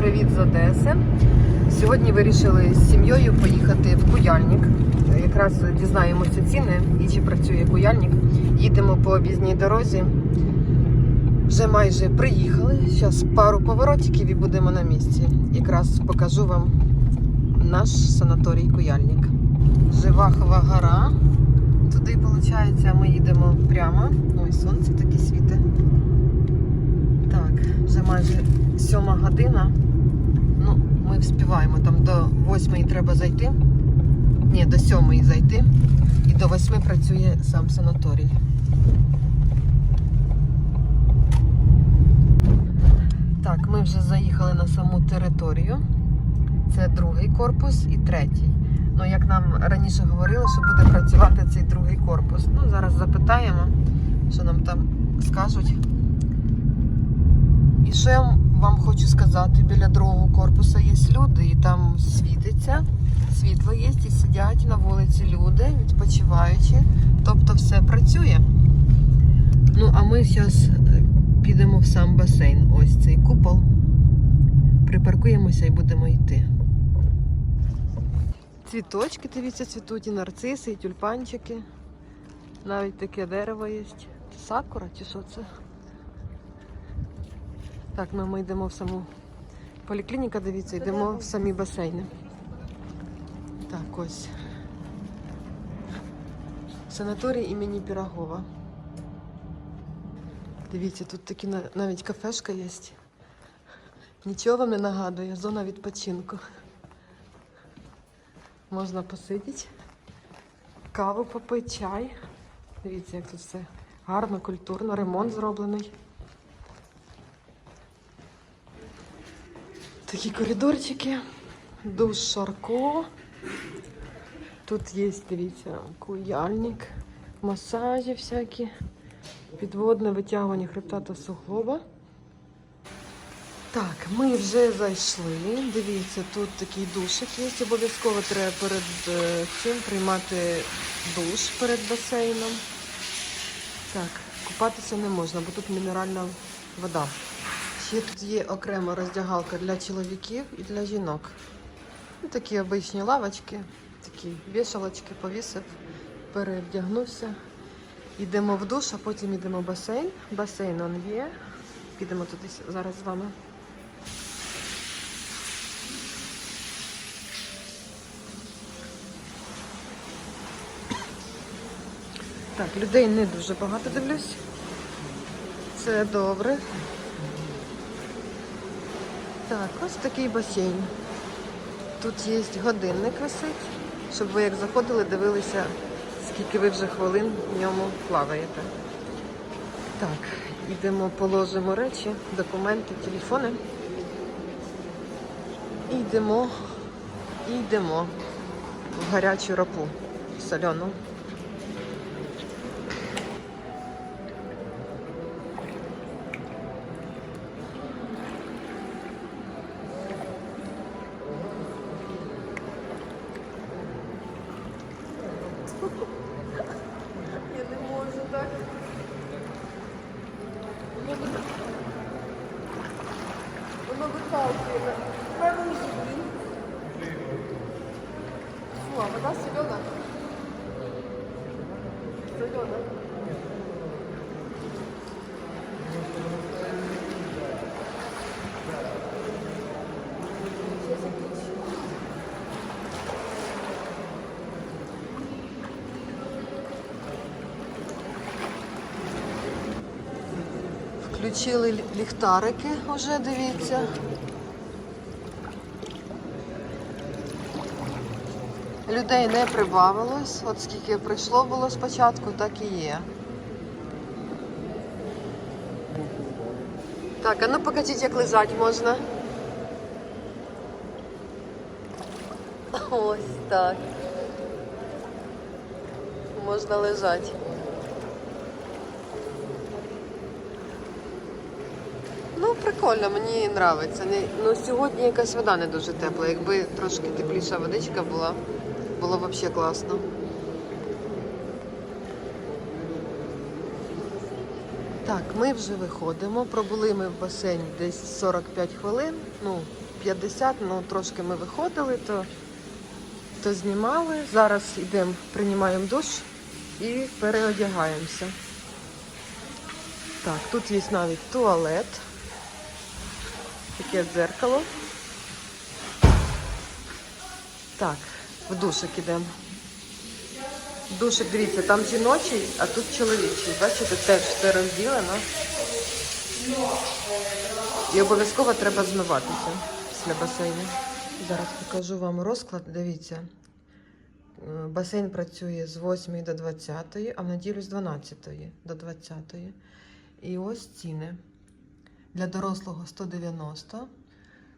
привіт з Одеси. Сьогодні вирішили з сім'єю поїхати в Куяльник. Якраз дізнаємося ціни і чи працює Куяльник. Їдемо по об'їзній дорозі. Вже майже приїхали. Зараз пару поворотиків і будемо на місці. Якраз покажу вам наш санаторій Куяльник. Живахова гора. Туди, виходить, ми їдемо прямо. Ой, сонце таке світе. Так, вже майже сьома година. Ну, ми вспіваємо. Там до восьмої треба зайти. Ні, до сьомої зайти. І до восьми працює сам санаторій. Так, ми вже заїхали на саму територію. Це другий корпус і третій. Ну, як нам раніше говорили, що буде працювати цей другий корпус. Ну, зараз запитаємо, що нам там скажуть. І що я вам хочу сказати, біля другого корпусу є люди, і там світиться, світло є, і сидять на вулиці люди, відпочиваючи. Тобто все працює. Ну, а ми зараз підемо в сам басейн. Ось цей купол. Припаркуємося і будемо йти. Цвіточки, дивіться, цвітуть, і нарциси, і тюльпанчики. Навіть таке дерево є. Сакура чи що це? Так, ну ми йдемо в саму поліклініка, дивіться, йдемо в самі басейни. Так, ось. Санаторій імені Пірогова. Дивіться, тут такі навіть кафешка є. Нічого вам не нагадує, зона відпочинку. Можна посидіти, каву попити, чай. Дивіться, як тут все гарно, культурно, ремонт зроблений. Такі коридорчики, душ Шарко. Тут є, дивіться, куяльник, масажі всякі, підводне витягування хребта та суглоба. Так, ми вже зайшли. Дивіться, тут такий душик є. Обов'язково треба перед е, цим приймати душ перед басейном. Так, купатися не можна, бо тут мінеральна вода. Ще тут є окрема роздягалка для чоловіків і для жінок. Ну, такі обичні лавочки, такі вішалочки повісив, перевдягнувся. Йдемо в душ, а потім йдемо в басейн. Басейн он є. Підемо туди зараз з вами. Так, людей не дуже багато дивлюсь. Це добре. Так, ось такий басейн. Тут є годинник висить, щоб ви як заходили, дивилися, скільки ви вже хвилин в ньому плаваєте. Так, йдемо, положимо речі, документи, телефони. Йдемо, і йдемо в гарячу ропу соляну. Я не можу так. Воно виталкує. Правильно блін. А вода солена. Солена. Включили ліхтарики вже, дивіться. Людей не прибавилось. От скільки прийшло було спочатку, так і є. Так, а ну покажіть, як лежать можна. Ось так. Можна лежати. Прикольно, мені подобається. Ну, сьогодні якась вода не дуже тепла. Якби трошки тепліша водичка була, було б взагалі класно. Так, ми вже виходимо. Пробули ми в басейні десь 45 хвилин. Ну, 50, ну трошки ми виходили, то, то знімали. Зараз йдемо, приймаємо душ і переодягаємося. Так, тут є навіть туалет. Таке дзеркало. Так, в душик ідемо. Душик, дивіться, там жіночий, а тут чоловічий. Бачите, теж все розділено. І обов'язково треба змиватися після басейну. Зараз покажу вам розклад. Дивіться. Е, Басейн працює з 8 до 20, а в неділю з 12 до 20. І ось ціни. Для дорослого 190,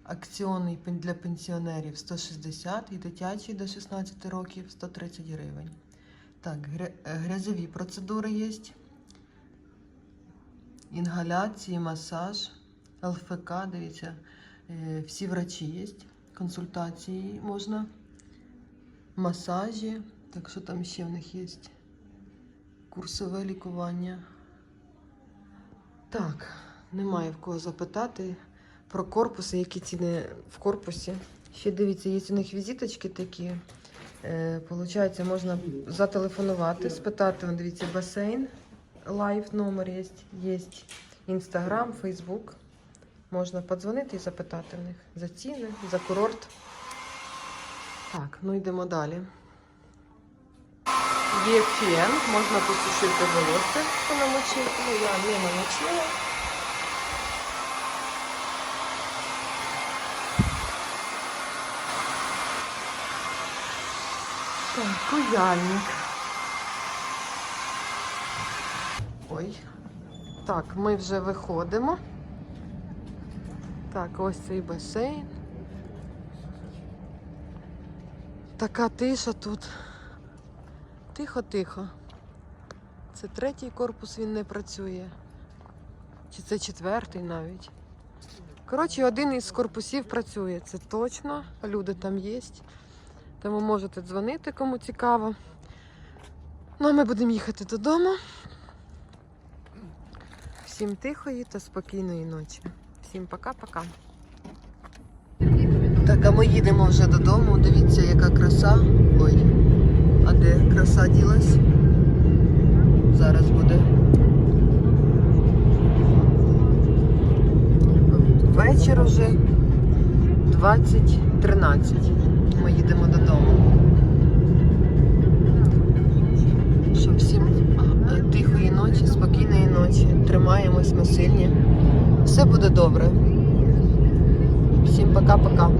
акціонний для пенсіонерів 160 і дитячий до 16 років 130 гривень. Так, грязові процедури є. Інгаляції, масаж, ЛФК, дивіться, е, всі врачі є, консультації можна, масажі, так що там ще в них є курсове лікування. Так, немає в кого запитати про корпуси, які ціни в корпусі. Ще дивіться, є у них візиточки такі. Е, Получається, можна зателефонувати, спитати, вон, дивіться, басейн, лайв номер є, є інстаграм, фейсбук. Можна подзвонити і запитати в них за ціни, за курорт. Так, ну йдемо далі. Є фен, можна посушити волосся, хто намочив. Ну, я не намочила. Так, куяльник. Ой. Так, ми вже виходимо. Так, ось цей басейн. Така тиша тут. Тихо-тихо. Це третій корпус, він не працює. Чи це четвертий навіть. Коротше, один із корпусів працює, це точно. Люди там є. Тому можете дзвонити, кому цікаво. Ну, а ми будемо їхати додому. Всім тихої та спокійної ночі. Всім пока-пока. Так, а ми їдемо вже додому. Дивіться, яка краса. Ой, а де краса ділась? Зараз буде. Вечір уже 20.13. сильні. Все буде добре. Всім пока-пока.